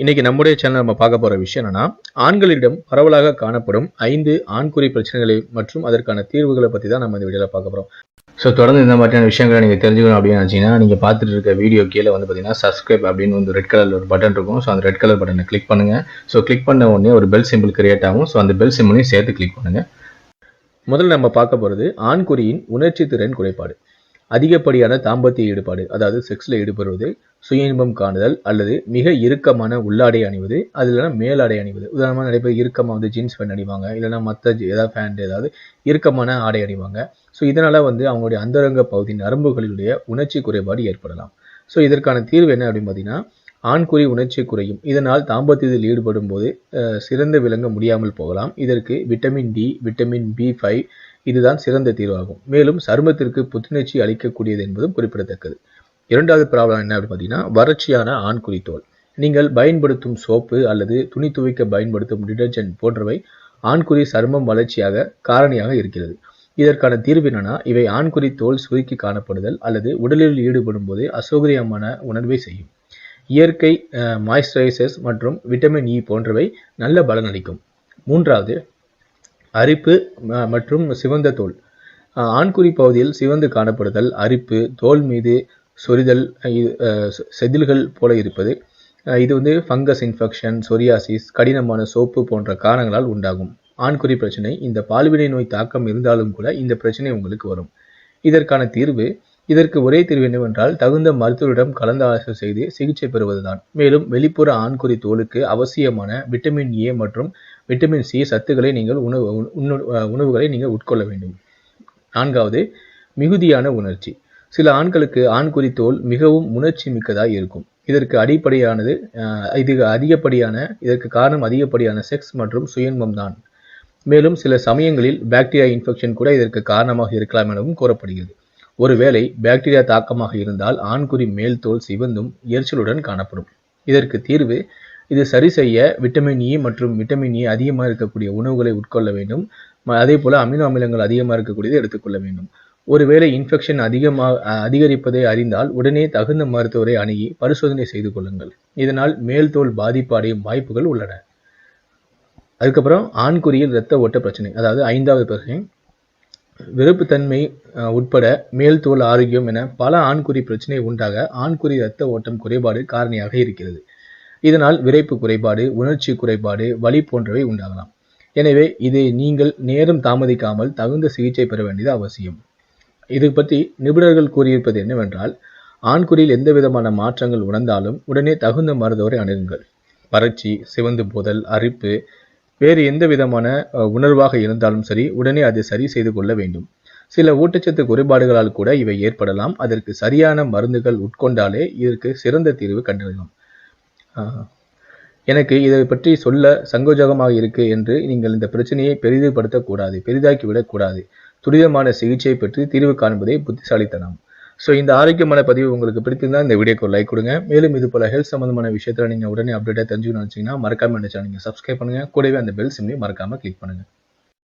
இன்னைக்கு நம்முடைய சேனல் நம்ம பார்க்க போற விஷயம் என்னன்னா ஆண்களிடம் பரவலாக காணப்படும் ஐந்து ஆண்குறி பிரச்சனைகளை மற்றும் அதற்கான தீர்வுகளை பத்தி தான் நம்ம இந்த வீடியோல பார்க்க போறோம். ஸோ தொடர்ந்து இந்த மாதிரியான விஷயங்களை நீங்கள் தெரிஞ்சுக்கணும் அப்படின்னு நினச்சிங்கன்னா நீங்கள் பார்த்துட்டு இருக்க வீடியோ கீழே வந்து பார்த்தீங்கன்னா சப்ஸ்கிரைப் அப்படின்னு வந்து ரெட் கலர் ஒரு பட்டன் இருக்கும். ஸோ அந்த ரெட் கலர் பட்டனை கிளிக் பண்ணுங்கள் ஸோ கிளிக் பண்ண உடனே ஒரு பெல் சிம்பிள் கிரியேட் ஆகும். ஸோ அந்த பெல் சிம்பிளையும் சேர்த்து கிளிக் பண்ணுங்கள் முதல்ல நம்ம பார்க்க போகிறது ஆண்குறியின் உணர்ச்சி திறன் குறைபாடு. அதிகப்படியான தாம்பத்திய ஈடுபாடு அதாவது செக்ஸில் ஈடுபடுவது சுய இன்பம் காணுதல் அல்லது மிக இறுக்கமான உள்ளாடை அணிவது அது இல்லைனா மேலாடை அணிவது. உதாரணமாக நிறைய பேர் இறுக்கமாக வந்து ஜீன்ஸ் பேண்ட் அணிவாங்க இல்லைன்னா மற்ற ஏதாவது பேண்ட் ஏதாவது இறுக்கமான ஆடை அணிவாங்க. ஸோ இதனால் வந்து அவங்களுடைய அந்தரங்க பகுதி நரம்புகளினுடைய உணர்ச்சி குறைபாடு ஏற்படலாம். ஸோ இதற்கான தீர்வு என்ன அப்படின்னு பார்த்தீங்கன்னா ஆண்குறி உணர்ச்சி குறையும். இதனால் தாம்பத்தியத்தில் ஈடுபடும் போது சிறந்து விளங்க முடியாமல் போகலாம். இதற்கு vitamin D vitamin B five இதுதான் சிறந்த தீர்வாகும். மேலும் சருமத்திற்கு புத்துணர்ச்சி அளிக்கக்கூடியது என்பதும் குறிப்பிடத்தக்கது. இரண்டாவது ப்ராப்ளம் என்ன அப்படின்னு பார்த்தீங்கன்னா வறட்சியான ஆண்குறி தோல். நீங்கள் பயன்படுத்தும் சோப்பு அல்லது துணி துவைக்க பயன்படுத்தும் டிடர்ஜென்ட் போன்றவை ஆண்குறி சருமம் வளர்ச்சியாக காரணியாக இருக்கிறது. இதற்கான தீர்வு என்னன்னா இவை ஆண்குறி தோல் சுருக்கி காணப்படுதல் அல்லது உடலில் ஈடுபடும் போது அசௌகரியமான உணர்வை செய்யும். இயற்கை மாய்ஸ்சரைசர்ஸ் மற்றும் விட்டமின் இ e போன்றவை நல்ல பலனளிக்கும். மூன்றாவது அரிப்பு மற்றும் சிவந்த தோல். ஆண்குறி பகுதியில் சிவந்து காணப்படுதல் அரிப்பு தோல் மீது சொரிதல் செதில்கள் போல இருப்பது. இது வந்து ஃபங்கஸ் இன்ஃபெக்ஷன் சொரியாசிஸ் கடினமான சோப்பு போன்ற காரணங்களால் உண்டாகும். ஆண்குறி பிரச்சனை இந்த பால்வினை நோய் தாக்கம் இருந்தாலும் கூட இந்த பிரச்சனை உங்களுக்கு வரும். இதற்கான தீர்வு இதற்கு ஒரே தீர்வு என்னவென்றால் தகுந்த மருத்துவரிடம் கலந்து ஆலோசனை செய்து சிகிச்சை பெறுவதுதான். மேலும் வெளிப்புற ஆண்குறி தோலுக்கு அவசியமான விட்டமின் ஏ மற்றும் விட்டமின் சி சத்துக்களை நீங்கள் உணவு உணவுகளை நீங்கள் உட்கொள்ள வேண்டும். நான்காவது மிகுதியான உணர்ச்சி. சில ஆண்களுக்கு ஆண்குறி தோல் மிகவும் உணர்ச்சி மிக்கதாக இருக்கும். இதற்கு அடிப்படையானது இது அதிகப்படியான இதற்கு காரணம் அதிகப்படியான செக்ஸ் மற்றும் சுயன்பம் தான். மேலும் சில சமயங்களில் பாக்டீரியா இன்ஃபெக்ஷன் கூட இதற்கு காரணமாக இருக்கலாம் எனவும் கூறப்படுகிறது. ஒருவேளை பாக்டீரியா தாக்கமாக இருந்தால் ஆண்குறி மேல் தோல் சிவந்தும் எரிச்சலுடன் காணப்படும். இதற்கு தீர்வு இது சரி செய்ய விட்டமின் இ மற்றும் விட்டமின் இ அதிகமாக இருக்கக்கூடிய உணவுகளை உட்கொள்ள வேண்டும். அதே போல அமினோ அமிலங்கள் அதிகமாக இருக்கக்கூடியதை எடுத்துக்கொள்ள வேண்டும். ஒருவேளை இன்ஃபெக்ஷன் அதிகமாக அதிகரிப்பதை அறிந்தால் உடனே தகுந்த மருத்துவரை அணுகி பரிசோதனை செய்து கொள்ளுங்கள். இதனால் மேல் தோல் பாதிப்பு அடையும் வாய்ப்புகள் உள்ளன. அதுக்கப்புறம் ஆண்குறியில் இரத்த ஓட்ட பிரச்சனை அதாவது ஐந்தாவது பிரச்சனை. விருப்புத்தன்மை உட்பட மேல் தோல் ஆரோக்கியம் என பல ஆண்குறி பிரச்சனை உண்டாக ஆண்குறி இரத்த ஓட்டம் குறைபாடு காரணியாக இருக்கிறது. இதனால் விரைப்பு குறைபாடு உணர்ச்சி குறைபாடு வலி போன்றவை உண்டாகலாம். எனவே இது நீங்கள் நேரம் தாமதிக்காமல் தகுந்த சிகிச்சை பெற வேண்டியது அவசியம். இது பற்றி நிபுணர்கள் கூறியிருப்பது என்னவென்றால் ஆண்குறியில் எந்த விதமான மாற்றங்கள் உணர்ந்தாலும் உடனே தகுந்த மருத்துவரை அணுகுங்கள். வறட்சி சிவந்து போதல் அரிப்பு வேறு எந்த விதமான உணர்வாக இருந்தாலும் சரி உடனே அதை சரி செய்து கொள்ள வேண்டும். சில ஊட்டச்சத்து குறைபாடுகளால் கூட இவை ஏற்படலாம். அதற்கு சரியான மருந்துகள் உட்கொண்டாலே இதற்கு சிறந்த தீர்வு கண்டறியலாம். எனக்கு இதை பற்றி சொல்ல சங்கோஜகமாக இருக்கு என்று நீங்கள் இந்த பிரச்சனையை பெரிதுபடுத்தக்கூடாது பெரிதாக்கி விடக்கூடாது துரிதமான சிகிச்சை பெற்று தீர்வு காண்பதே புத்திசாலித்தனம். ஸோ இந்த ஆரோக்கியமான பதிவு உங்களுக்கு பிடித்திருந்தால் இந்த வீடியோக்கு ஒரு லைக் கொடுங்க. மேலும் இது போல ஹெல்த் சம்மந்தமான விஷயத்தில் நீங்கள் உடனே அப்டேட்டாக தெரிஞ்சுக்கணும்னு நினச்சிங்கன்னா மறக்காமல் நினச்சா நீங்கள் சப்ஸ்கிரைப் பண்ணுங்கள் கூடவே அந்த பெல் சிம்லையும் மறக்காமல் கிளிக் பண்ணுங்கள்